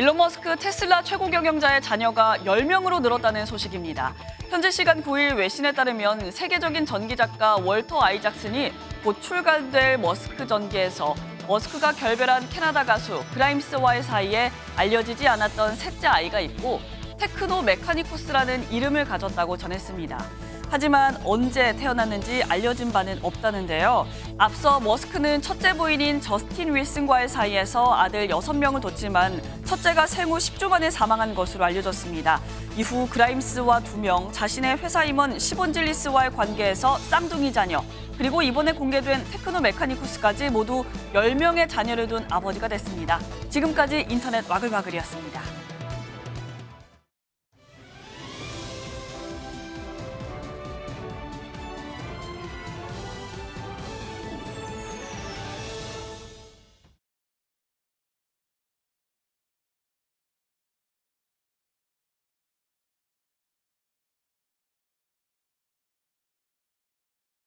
일론 머스크 테슬라 최고 경영자의 자녀가 10명으로 늘었다는 소식입니다. 현지 시간 9일 외신에 따르면 세계적인 전기 작가 월터 아이작슨이 곧 출간될 머스크 전기에서 머스크가 결별한 캐나다 가수 그라임스와의 사이에 알려지지 않았던 셋째 아이가 있고 테크노 메카니쿠스라는 이름을 가졌다고 전했습니다. 하지만 언제 태어났는지 알려진 바는 없다는데요. 앞서 머스크는 첫째 부인인 저스틴 윌슨과의 사이에서 아들 6명을 뒀지만 첫째가 생후 10주 만에 사망한 것으로 알려졌습니다. 이후 그라임스와 2명, 자신의 회사 임원 시본질리스와의 관계에서 쌍둥이 자녀, 그리고 이번에 공개된 테크노 메카니쿠스까지 모두 10명의 자녀를 둔 아버지가 됐습니다. 지금까지 인터넷 와글와글이었습니다.